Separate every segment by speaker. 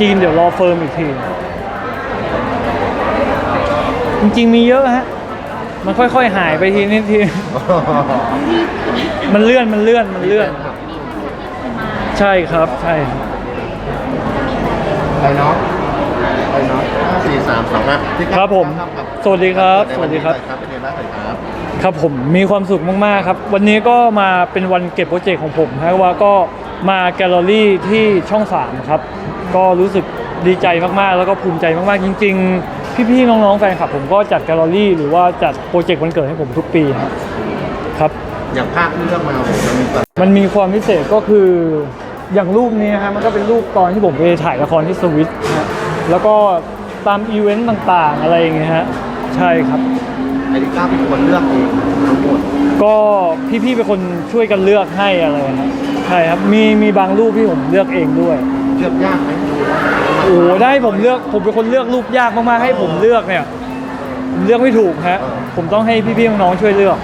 Speaker 1: จีนเดี๋ยวรอเฟิร์มอีกที จริงๆมีเยอะฮะ มันค่อยๆหายไปทีนิดที มันเลื่อนมันเลื่อนมันเลื่อน ใช่ครับใช่
Speaker 2: ไปเนาะไปเนาะห้าสี่สามสองอะพี่
Speaker 1: ครับผมสวัสดีครับสวัสดีครับ
Speaker 2: ครับเป็นไงบ้างครับ
Speaker 1: ครับผมมีความสุขมากๆครับ วันนี้ก็มาเป็นวันเก็บโปรเจกต์ของผมนะว่าก็มาแกลเลอรี่ที่ช่อง3ครับ ก็รู้สึกดีใจมากๆ แล้วก็ภูมิใจมากๆ จริง ๆ พี่ๆน้องๆแฟนคลับผมก็จัดแกลเลอรี่ หรือว่าจัดโปรเจกต์วันเกิดให้ผมทุกปีครับครับ
Speaker 2: อย่างภาคที่เลือกมาผมจะมีแบบ
Speaker 1: มันมีความพิเศษก็คืออย่างรูปนี้ฮะมันก็เป็นรูปตอนที่ผมไปถ่ายละครที่สวิตนะฮะแล้วก็ตามอีเวนต์ต่างๆอะไรอย่างเงี้ยฮะใช่ครับ
Speaker 2: ไอ้ที่ก้าวเป็นคนเลือกเองทั้งหมด
Speaker 1: ก็พี่ๆเป็นคนช่วยกันเลือกให้อะไรครับใช่ครับมีมีบางรูปที่ผมเลือกเองด้วย
Speaker 2: เลือกยากไหมดูว่า
Speaker 1: โอ้โหได้ผมเลือกผมเป็นคนเลือกรูปยากมากๆให้ผมเลือกเนี่ยผมเลือกไม่ถูกฮะผมต้องให้พี่ๆน้องๆช่วยเลือก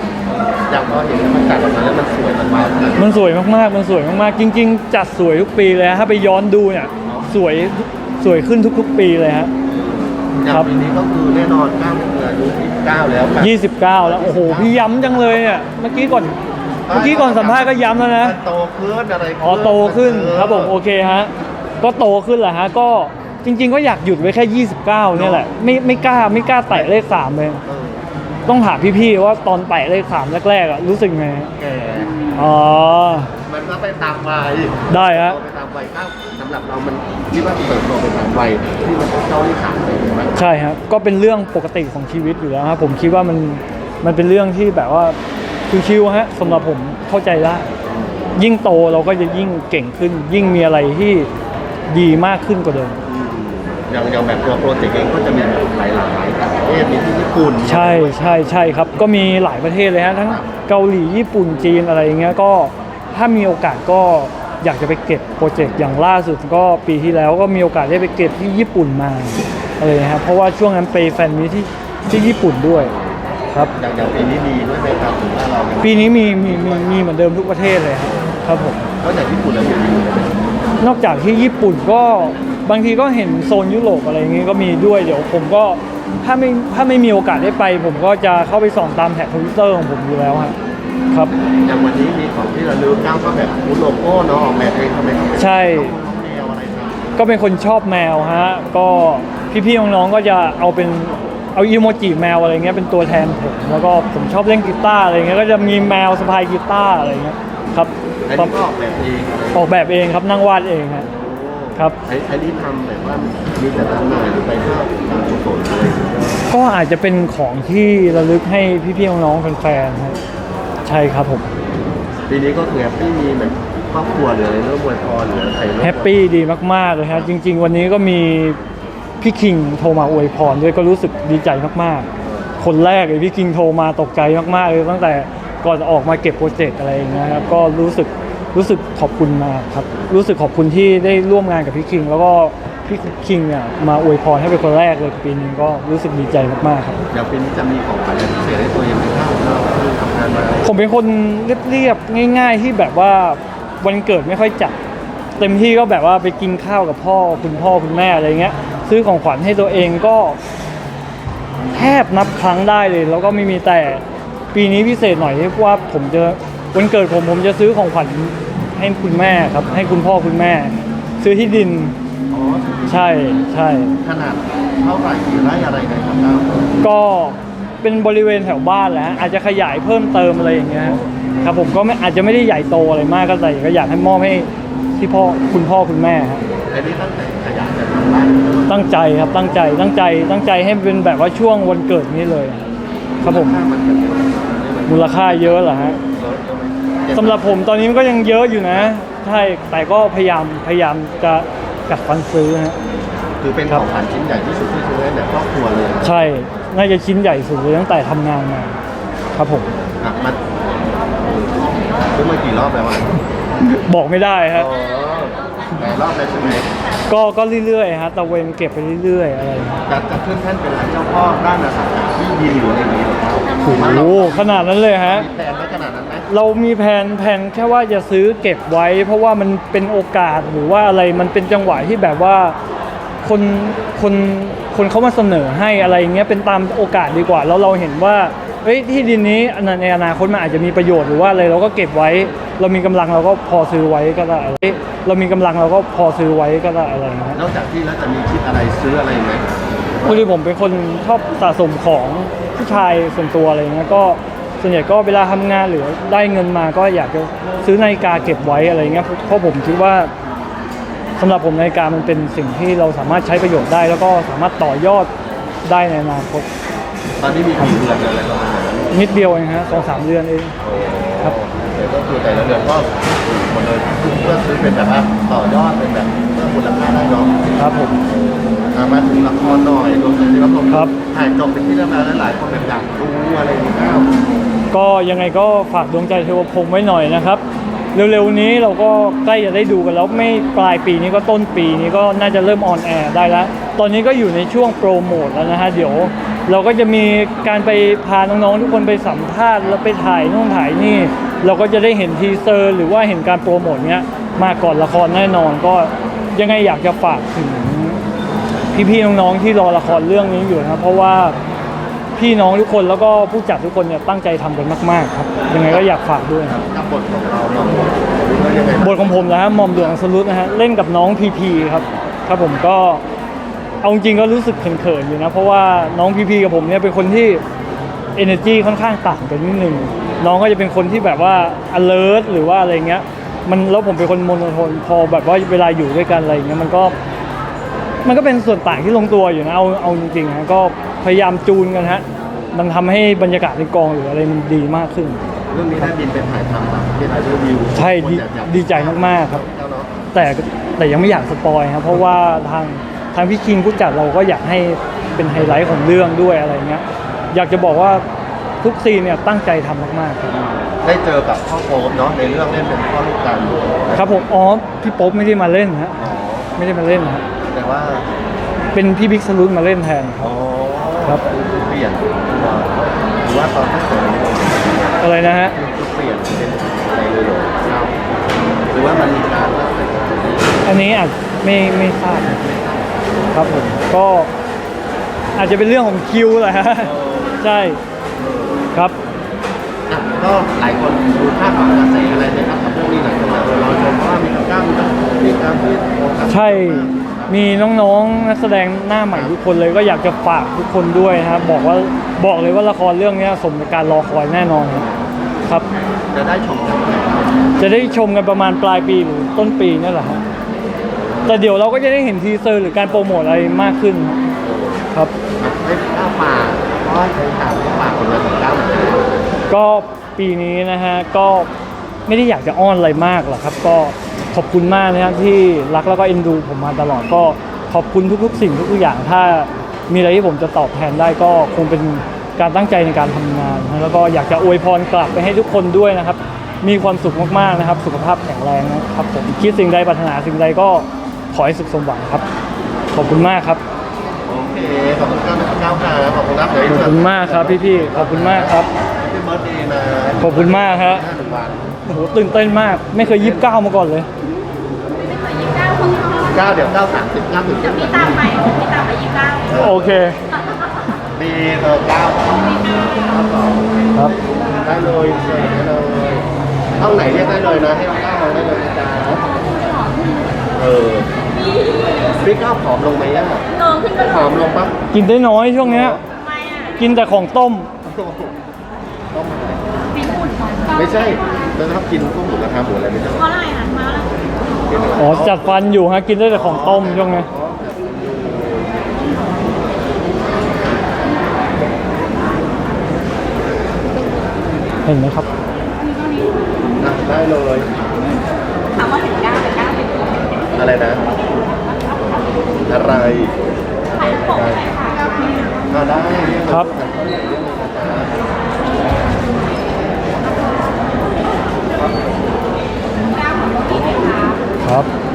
Speaker 2: อย่างพอเห็นแล้วมันจัดออกมาแล้วมันสวยมันว้าวขนาด
Speaker 1: มันสวยมากๆ มันสวยมากๆ จริง ๆ จัดสวยทุกปีเลยฮะถ้าไปย้อนดูเนี่ยสวยสวยขึ้นทุก ๆ ปีเลยฮะ
Speaker 2: อย่าง
Speaker 1: ครับ
Speaker 2: ปีนี้ก็คือแน่นอนก้าวเป็นอายุ29แล้วแบบ
Speaker 1: 29 แล้วโอ้โหพี่ย้ำจังเลยเนี่ยเมื่อกี้ก่อนเมื่อกี้ก่อนสัมภาษณ์ก็ย้ำแล้วนะ
Speaker 2: โตขึ้นอะไร
Speaker 1: อ๋อโตขึ้นครับผมโอเคฮะ ก็โตขึ้นแหละฮะก็จริง ๆ ก็อยากหยุดไว้แค่ 29เนี่ยแหละไม่ไม่กล้าไม่กล้าแตะเลขสามเลย
Speaker 2: เออ
Speaker 1: ต้องถามพี่ๆว่าตอนแตะเลขสามแรกๆอะรู้สึกไง
Speaker 2: แก่
Speaker 1: อ๋อ
Speaker 2: มันก็ไปตามวัย
Speaker 1: ได้ฮะ
Speaker 2: โตไปตามวัยก้าวสำหรับเรามันคิดว่าเติบโตไปตามวัยที่มันต้องเจ้าที่ขาดไปใช่ไหม
Speaker 1: ใช่ครับก็เป็นเรื่องปกติของชีวิตอยู่แล้วครับผมคิดว่ามันมันเป็นเรื่องที่แบบว่าชิวๆฮะสำหรับผมเข้าใจได้ยิ่งโตเราก็จะยิ่งเก่งขึ้น ยิ่งมีอะไรที่ ดีมากขึ้นกว่าเดิม
Speaker 2: อย่างอย่างแบบตัวโปรเจกต์เองก็จะมีแบบหลายหลายๆประเทศมีที่ญี่ปุ่น
Speaker 1: ใช่ใช่ใช่ครับ ก็มีหลายประเทศเลยฮะทั้งเกาหลีญี่ปุ่นจีนอะไรอย่างเงี้ยก็ถ้ามีโอกาสก็อยากจะไปเก็บโปรเจกต์อย่างล่าสุดก็ปีที่แล้วก็มีโอกาสได้ไปเก็บที่ญี่ปุ่นมาอะไรนะครับเพราะว่าช่วงนั้นไปแฟนมีตที่ที่ญี่ปุ่นด้วยครับ
Speaker 2: อย่างอย่างปีนี้มีด้วยไหมครับถึงว่าเรายัง
Speaker 1: ปีนี้มีมีมีมีเหมือนเดิมทุกประเทศเลยครับครับผม
Speaker 2: ก็อย่างญี่ปุ่นเราอยู่ดีเลย
Speaker 1: นอกจากที่ญี่ปุ่นก็บางทีก็เห็นโซนยุโรปอะไรอย่างงี้ก็มีด้วยเดี๋ยวผมก็ถ้าไม่ถ้าไม่มีโอกาสได้ไป ผมก็จะเข้าไปส่องตามแท็กทวิตเตอร์ของผมอยู่แล้วฮะครับ
Speaker 2: อย่างวันนี้มีของที่ระลึกก้าวก็แบบฟูโลโก้เนาะออกแบบเองทำไมต้องเป็น
Speaker 1: ใช่
Speaker 2: น้องแมวอะไรครับ
Speaker 1: ก็เป็นคนชอบแมวฮะก็พี่ๆน้องๆก็จะเอาเป็นเอาอีโมจิแมวอะไรเงี้ยเป็นตัวแทนผมแล้วก็ผมชอบเล่นกีตาร์อะไรเงี้ยก็จะมีแมวสะพายกีตาร์อะไรเงี้ย ครับ
Speaker 2: อันนี้ก็ออกแบบเองอะไร
Speaker 1: ออกแบบเองครับนั่งวาดเองฮะครับ
Speaker 2: ไอ้ไอ้นี่ทำแบบว่ามีแต่จำหน่ายหรือไปเพื่อการกุศลอะไรอย่างเงี้ย
Speaker 1: ก็อาจจะเป็นของที่ระลึกให้พี่ๆน้องๆแฟนๆฮะใช่ครับผม
Speaker 2: ปีนี้ก็คือแฮปปี้มีแบบครอบครัวหรืออะไรเรื่องบวยพรหรืออะไร
Speaker 1: แฮปปี้ดีมากๆเลยครับจริง ๆ วันนี้ก็มีพี่คิงโทรมาอวยพรด้วยก็รู้สึกดีใจมากๆ คนแรกเลยพี่คิงโทรมาตกใจมากๆเลยตั้งแต่ ก่อนจะออกมาเก็บโปรเจกต์อะไรอย่างเงี้ยครับก็รู้สึกรู้สึกขอบคุณมากครับ รู้สึกขอบคุณที่ได้ร่วมงานกับพี่คิง แล้วก็พี่คิงเนี่ยมาอวยพรให้เป็นคนแรกเลยปีนี้ก็รู้สึกดีใจมากๆครับ
Speaker 2: เดี๋ยวปีนี้จะมีของขวัญอะไรพิเศษให้ตัวเองไหมครับเราที่ทำงานมา
Speaker 1: ผมเป็นคนเรียบๆง่าย ๆ ที่แบบว่าวันเกิดไม่ค่อยจัดเต็มที่ก็แบบว่าไปกินข้าวกับพ่อคุณพ่อคุณแม่อะไรเงี้ย ซื้อของขวัญให้ตัวเองก็แทบนับครั้งได้เลย แล้วก็ไม่มีแต่ ปีนี้พิเศษหน่อยที่ว่าผมจะวันเกิดผมผมจะซื้อของขวัญให้คุณแม่ครับ ให้คุณพ่อคุณแม่ ซื้อที่ดิน
Speaker 2: อ๋อ
Speaker 1: ใช่ใช่
Speaker 2: ขนาดเท่าไหร่กี่ไร่อะไรกันครับก้าว
Speaker 1: ก็เป็นบริเวณแถวบ้านแหละฮะอาจจะขยายเพิ่มเติมอะไรอย่างเงี้ยครับผมก็ไม่อาจจะไม่ได้ใหญ่โตอะไรมากก็แต่ก็อยากให้มอบให้ที่พ่อคุณพ่อคุณแม่ครับ
Speaker 2: อันนี้ตั้งแต่ขยายจากทางบ้าน
Speaker 1: ตั้งใจครับตั้งใจตั้งใจตั้งใจให้เป็นแบบว่าช่วงวันเกิดนี้เลย ครับผม
Speaker 2: ถ้ามันจะเป็น
Speaker 1: มูลค่าเยอะเหรอฮะสำหรับผมตอนนี้มันก็ยังเยอะอยู่นะ ใช่แต่ก็พยายามพยายามจะกัดฟันซื้อฮะ
Speaker 2: คือเป็นของขวัญชิ้นใหญ่ที่สุดที่ซื้อให้แบบครอบครัวเลย
Speaker 1: ใช่น่าจะชิ้นใหญ่สุดเลยตั้งแต่ทำงานมาครับผม
Speaker 2: อะมันซื้อมากี่รอบแล้วอะ
Speaker 1: บอกไม่ได้
Speaker 2: อ๋
Speaker 1: ฮะ
Speaker 2: อหลายรอบแล้วใช่ไหม
Speaker 1: ก็ก็เรื่อยๆฮะตะเวนเก็บไปเรื่อยๆอะไรอย่างเงี้ย
Speaker 2: จะจะขึ้นแท่นเป็นร้านเจ้าพ่อด้านอสังหาที่ ดินหรืออะไรอย่างนี้หรือเปล่า
Speaker 1: โอ้โหขนาดนั้นเลยฮะ
Speaker 2: มีแผนไว้ขนาดนั้นไหม
Speaker 1: เรามีแผนแผนแค่ว่าจะซื้อเก็บไว้ เพราะว่ามันเป็นโอกาสหรือว่าอะไรมันเป็นจังหวะที่แบบว่าคนคนคนเขามาเสนอให้อะไรอย่างเงี้ยเป็นตามโอกาสดีกว่า แล้วเราเห็นว่าเฮ้ยที่ดินนี้ในอนาคตมันอาจจะมีประโยชน์หรือว่าอะไรเราก็เก็บไว้ เรามีกำลังเราก็พอซื้อไว้ก็ได้เอ้ยเรามีกำลังเราก็พอซื้อไว้ก็ได้อะไรอย่างเงี้ย
Speaker 2: นอกจากที่แล้วจะมีคิดอะไรซื้ออะไรไหม
Speaker 1: พอดีผมเป็นคนชอบสะสมของผู้ชายส่วนตัวอะไรเงี้ยก็ส่วนใหญ่ก็เวลาทำงานหรือได้เงินมาก็อยากจะซื้อนาฬิกาเก็บไว้อะไรเงี้ยเพราะผมคิดว่าสำหรับผมนาฬิกามันเป็นสิ่งที่เราสามารถใช้ประโยชน์ได้ แล้วก็สามารถต่อยอดได้ในอนาคต
Speaker 2: ตอนนี้มีกี่เดือนอะไรประมาณนั้น
Speaker 1: นิดเดียวเองฮะสองสามเดือนเองครับ
Speaker 2: เดี๋ยวก็คือแต่ละเดือนก็หมดเลยเพื่อซื้อเป็นแบบว่าต่อยอดเป็นแบบเพิ่มมูลค่าได้เนาะ
Speaker 1: ครับผม
Speaker 2: อะมาถึงละครหน่อยรวมถึงที่รับชม
Speaker 1: ครับ
Speaker 2: ถ่ายจบเป็นที่เรียบร้อยแล้วหลายคนแบบอยากดูอะไรอย่างเงี้ย
Speaker 1: ก็ยังไงก็ฝากดวงใจเทวพรหมไว้หน่อยนะครับเร็วๆนี้เราก็ใกล้จะได้ดูกันแล้วไม่ปลายปีนี้ก็ต้นปีนี้ก็น่าจะเริ่มออนแอร์ได้แล้ว ตอนนี้ก็อยู่ในช่วงโปรโมทแล้วนะฮะเดี๋ยว เราก็จะมีการไปพาน้องๆทุกคนไปสัมภาษณ์แล้วไปถ่ายนู่นถ่ายนี่ เราก็จะได้เห็นทีเซอร์ หรือว่าเห็นการโปรโมทเนี้ยมาก่อนละครแน่นอนก็ยังไงอยากจะฝากถึง พี่ๆน้องๆที่รอละครเรื่องนี้อยู่นะครับ เพราะว่าพี่น้องทุกคนแล้วก็ผู้จัดทุกคนเนี่ยตั้งใจทำกันมากๆครับยังไงก็อยากฝากด้วยครับ
Speaker 2: กับบทของเราเนาะแล้วยังไง
Speaker 1: บทของผมนะฮะหมอมหลวงสรุตนะฮะเล่นกับน้องพีพีครับครับผมก็เอาจริงๆก็รู้สึกเขินๆอยู่นะเพราะว่าน้องพีพีกับผมเนี่ยเป็นคนที่ energy ค่อนข้างต่างกันนิดนึงน้องก็จะเป็นคนที่แบบว่า alert หรือว่าอะไรเงี้ย มันแล้วผมเป็นคนโมโนโทนพอแบบว่าเวลาอยู่ด้วยกันอะไรเงี้ยมันก็ มันก็เป็นส่วนต่างที่ลงตัวอยู่นะเอาเอาจริงๆนะก็พยายามจูนกันฮะมันทำให้บรรยากาศในกองหรืออะไรมันดีมากขึ้น
Speaker 2: เรื่องนี้ได้บินไปถ่ายทำแบบที่ถ่ายด้วยวิว
Speaker 1: ใช่ดี
Speaker 2: คนอยากอยาก
Speaker 1: ดีใจมากๆครับ
Speaker 2: แล้วเนาะ
Speaker 1: แต่แต่ยังไม่อยากสปอยครับเพราะว่าทางทางพี่คิงผู้จัดเราก็อยากให้เป็นไฮไลท์ของเรื่องด้วยอะไรเงี้ยอยากจะบอกว่าทุกซีนเนี่ยตั้งใจทำมากๆครับ
Speaker 2: ได้เจอกับพ่อโป๊ปเนาะในเรื่องเล่นเป็นพ่อลูกกัน
Speaker 1: ครับผมอ๋อพี่โป๊ปไม่ได้มาเล่นฮะ
Speaker 2: อ๋อ
Speaker 1: ไม่ได้มาเล่นนะฮะ
Speaker 2: แต่ว่า
Speaker 1: เป็นพี่บิ๊กสรุนมาเล่นแทนครับ
Speaker 2: อ๋อ
Speaker 1: ครับ
Speaker 2: คือเปลี่ยนตัวหรือว่าตอนที่เสร็จ
Speaker 1: อะไรนะฮะ
Speaker 2: คือเปลี่ยนเป็นอะไรเลยเหรอครับหรือว่ามันมีการว่าใส่ตัวนี้
Speaker 1: อันนี้อาจไม่ไม่ทราบนะครับผมก็อาจจะเป็นเรื่องของคิวแหละฮะใช่ครับ
Speaker 2: อะก็หลายคนดูคาดหวังกระแสอะไรนะครับกับเรื่องนี้หลายคนแบบรอชมเพราะว่ามีกล้ามมีทั้ง มีการที่โฟกัส
Speaker 1: ใช่มีน้องๆนักแสดงหน้าใหม่ทุกคนเลยก็อยากจะฝากทุกคนด้วยนะครับบอกว่าบอกเลยว่าละครเรื่องนี้สมกับการรอคอยแน่นอนครับครับ
Speaker 2: จะได้ชมกันเมื่อไหร่ครับ
Speaker 1: จะได้ชมกันประมาณปลายปีหรือต้นปีนี่แหละฮะแต่เดี๋ยวเราก็จะได้เห็นทีเซอร์หรือการโปรโมทอะไรมากขึ้น ครับ
Speaker 2: อะให้ก้าวป่าเพราะว่าเคยถามก้าวป่าคนละถึงก้าวเหมือนกัน
Speaker 1: ก็ปีนี้นะฮะก็ไม่ได้อยากจะอ้อนอะไรมากหรอกครับก็ ขอบคุณมากนะครับที่รักแล้วก็เอ็นดูผมมาตลอดก็ขอบคุณทุกๆ สิ่งทุกๆอย่าง ถ้ามีอะไรที่ผมจะตอบแทนได้ก็คงเป็นการตั้งใจในการทำงานนะแล้วก็อยากจะอวยพรกลับไปให้ทุกคนด้วยนะครับ มีความสุขมากๆนะครับ สุขภาพแข็งแรงนะครับผมคิดสิ่งใดปรารถนาสิ่งใดก็ขอให้สุขสมหวังครับ ขอบคุณมากครับ
Speaker 2: โอเคขอบคุณก้าวนะครับก้าวค่ะขอบคุณครับเดี๋ยว
Speaker 1: ขอบคุณมากครับพี่ๆขอบคุณมากครับ
Speaker 2: พี่เบิร์ดเดย์นะ
Speaker 1: ขอบคุณมากครับ
Speaker 2: ห้าหนึ่งวัน
Speaker 1: โอ้โหตื่นเต้นมาก ไม่เคยยิบเก้ามาก่อนเลย
Speaker 3: ยี่สิบเก้าคน
Speaker 2: เก้าเดี๋ยวเก้าสามสิบเก้าถึง
Speaker 3: เดี๋
Speaker 2: เจ็
Speaker 3: ยว
Speaker 2: ด
Speaker 3: พี่ตามไปพี่ตามไปยี่สิบเก้า
Speaker 1: โอเค
Speaker 2: ดีเออเก้า
Speaker 1: ครับ
Speaker 2: ได้เลยเชิญได้เลยห้องไหนเรียกได้เลยนะให้เราก้าวเราได้เลยนะจ๊ะเออพี่ก้าวผอมลงไหมอะ
Speaker 3: ลงขึ้นไป
Speaker 2: ผอมลงปะ
Speaker 1: กินได้น้อยช่วงเนี้ย
Speaker 3: ทำไมอะ
Speaker 1: กินแต่ของต้ม
Speaker 2: ต้อ งมาไหน
Speaker 3: ปีหุ่นของ
Speaker 2: ไม่ใช่แล้วถ้ากินพวกหมูกระทะหมูอะไรไม่ใช่
Speaker 3: เพราะอะไรอะมาแล้ว
Speaker 2: กินอะไร
Speaker 1: อ๋อจัดฟันอยู่ฮะกินได้แต่ของต้มช่วงเนี้ยเห็นไหมครับ
Speaker 2: อะได้เลย
Speaker 3: ถามว่าถึงเก้าถึงเก้าเป็น
Speaker 2: อะไรนะ อะไร
Speaker 3: ใครผมใครค่ะ
Speaker 2: ก็ได้เยกเลย
Speaker 1: ครับ
Speaker 3: เก้าของพี่ไหมคะ
Speaker 1: ครับ